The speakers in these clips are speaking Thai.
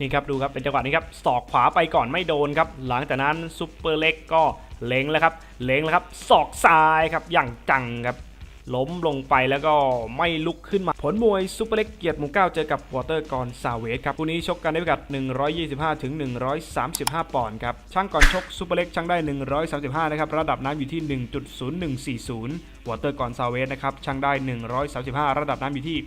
นี่ครับดูครับเป็นจังหวะนี้ครับศอกขวาไปก่อนไม่โดนครับ หลังจากนั้นซุปเปอร์เล็กก็เล็งแล้วครับ เล็งแล้วครับศอกซ้ายครับอย่างจังครับ ล้มลงไปแล้วก็ไม่ลุกขึ้นมา ผลมวยซุปเปอร์เล็กเกียรติหมู่เก้าเจอกับวอเตอร์กอนซาเวสครับคู่นี้ชกกันในพิกัด 125 ถึง 135 ปอนด์ครับช่างก่อนชกซุปเปอร์เล็กช่างได้ 135 นะครับระดับน้ำอยู่ที่ 1.0140 วอเตอร์กอนซาเวสนะครับช่างได้ 135 ระดับน้ำอยู่ที่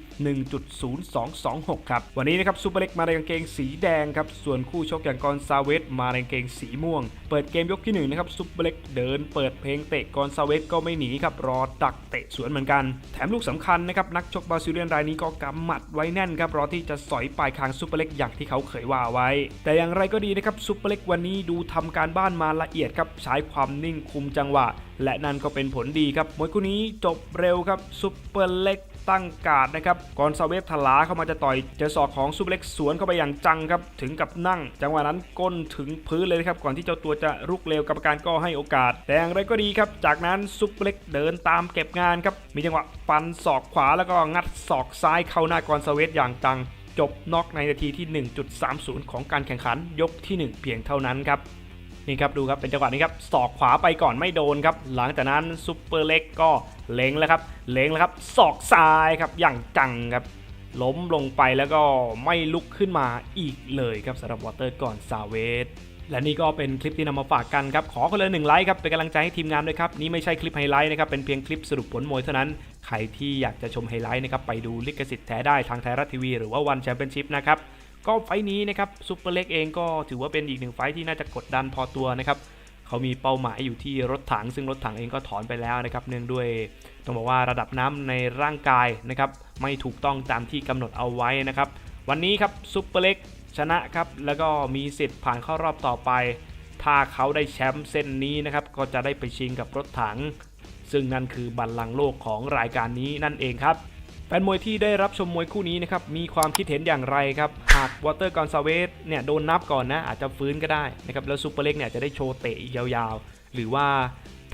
1.0226 ครับ วันนี้นะครับซุปเปอร์เล็กมาในกางเกงสีแดงครับ ส่วนคู่ชกอย่างกอนซาเวสมาในกางเกงสีม่วง เปิดเกมยกที่หนึ่งนะครับซุปเปอร์เล็กเดินเปิดเพลงเตะกอนซาเวสก็ไม่หนีครับรอดักเตะสวนเหมือนกัน แถมลูกสำคัญนะครับนักชกบราซิเลียนรายนี้ก็กำหมัดไว้แน่นครับรอที่จะสอยปลายคางซุปเปอร์เล็กอย่างที่เขาเคยว่าไว้ แต่อย่างไรก็ดีนะครับซุปเปอร์เล็กวันนี้ดูทำการบ้านมาละเอียดครับใช้ความนิ่งคุมจังหวะ และนั่นก็เป็นผลดีครับมวยคู่นี้จบเร็วครับซุปเปอร์เล็กตั้งการ์ดนะครับก่อนซาเวฟทลาเข้ามาจะต่อยเจอศอกของซูเปอร์เล็กสวนเข้าไปอย่างจังครับถึงกับนั่ง จังหวะนั้นก้นถึงพื้นเลยครับก่อนที่เจ้าตัวจะรุกเร็วกรรมการก็ให้โอกาส แต่อย่างไรก็ดีครับ จากนั้นซูเปอร์เล็กเดินตามเก็บงานครับมีจังหวะฟันศอกขวาแล้วก็งัดศอกซ้ายเข้าหน้ากอนซาเวฟอย่างจังจบน็อกในนาทีที่ 1.30 ของการแข่งขันยกที่ 1 เพียงเท่านั้นครับ นี่ครับดูครับเป็นจังหวะนี้ครับศอกขวาไปก่อนไม่โดนครับ หลังจากนั้นซุปเปอร์เล็กก็เล็งแล้วครับเล็งแล้วครับศอกซ้ายครับอย่างจังครับ ล้มลงไปแล้วก็ไม่ลุกขึ้นมาอีกเลยครับสำหรับวอเตอร์ก่อนซาเวสและนี่ก็เป็นคลิปที่นำมาฝากกันครับ ขอคนละหนึ่งไลค์ครับ เป็นกำลังใจให้ทีมงานด้วยครับ นี่ไม่ใช่คลิปไฮไลท์นะครับ เป็นเพียงคลิปสรุปผลมวยเท่านั้น ใครที่อยากจะชมไฮไลท์นะครับ ไปดูลิขสิทธิ์แท้ได้ทางไทยรัฐทีวี หรือว่าวันแชมเปี้ยนชิพนะครับ ก็ไฟนี้นะครับซุปเปอร์เล็กเองก็ถือว่าเป็นอีกหนึ่งไฟที่น่าจะกดดันพอตัวนะครับเขามีเป้าหมายอยู่ที่รถถัง ซึ่งรถถังเองก็ถอนไปแล้วนะครับ เนื่องด้วยต้องบอกว่าระดับน้ำในร่างกายนะครับไม่ถูกต้องตามที่กำหนดเอาไว้นะครับ วันนี้ครับซุปเปอร์เล็กชนะครับแล้วก็มีสิทธิ์ผ่านเข้ารอบต่อไป ถ้าเขาได้แชมป์เส้นนี้นะครับก็จะได้ไปชิงกับรถถัง ซึ่งนั่นคือบัลลังก์โลกของรายการนี้นั่นเองครับ แฟนมวยที่ได้รับชมมวยคู่นี้นะครับมีความคิดเห็นอย่างไรครับ หากวอเตอร์กอนซาเวสเนี่ยโดนนับก่อนนะ อาจจะฟื้นก็ได้นะครับแล้วซูเปอร์เล็กเนี่ยจะได้โชว์เตะอีกยาวๆ หรือว่า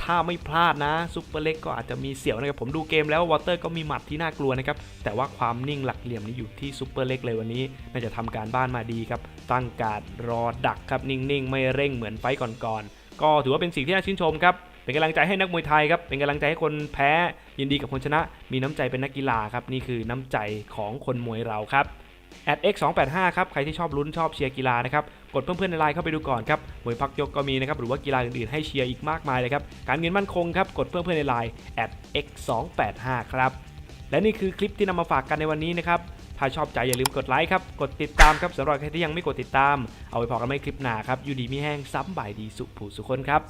ถ้าไม่พลาดนะซูเปอร์เล็กก็อาจจะมีเสียวนะครับผมดูเกมแล้ววอเตอร์ก็มีหมัดที่น่ากลัวนะครับแต่ว่าความนิ่งหลักเหลี่ยมนี้อยู่ที่ซูเปอร์เล็กเลยวันนี้ น่าจะทำการบ้านมาดีครับตั้งการรอดักครับนิ่งๆ ไม่เร่งเหมือนไฟก่อนๆก็ถือว่าเป็นสิ่งที่น่าชื่นชมครับ เป็นกำลังใจให้นักมวยไทยครับ เป็นกำลังใจให้คนแพ้ ยินดีกับคนชนะ มีน้ำใจเป็นนักกีฬาครับ นี่คือน้ำใจของคนมวยเราครับ x 2 8 5 ครับ ใครที่ชอบลุ้นชอบเชียร์กีฬานะครับ กดเพื่อนๆในไลน์เข้าไปดูก่อนครับมวยพักยกก็มีนะครับ หรือว่ากีฬาอื่นๆให้เชียร์อีกมากมายเลยครับ การเงินมั่นคงครับ กดเพื่อนๆในไลน์ x 2 8 5 ครับ และนี่คือคลิปที่นำมาฝากกันในวันนี้นะครับ ถ้าชอบใจอย่าลืมกดไลค์ครับ กดติดตามครับสำหรับใครที่ยังไม่กดติดตาม เอาไว้พอกันไม่คลิปหน้าครับ อยู่ดีมีแห้งซ้ำบ่ายดีสุขผู้สุคนครับ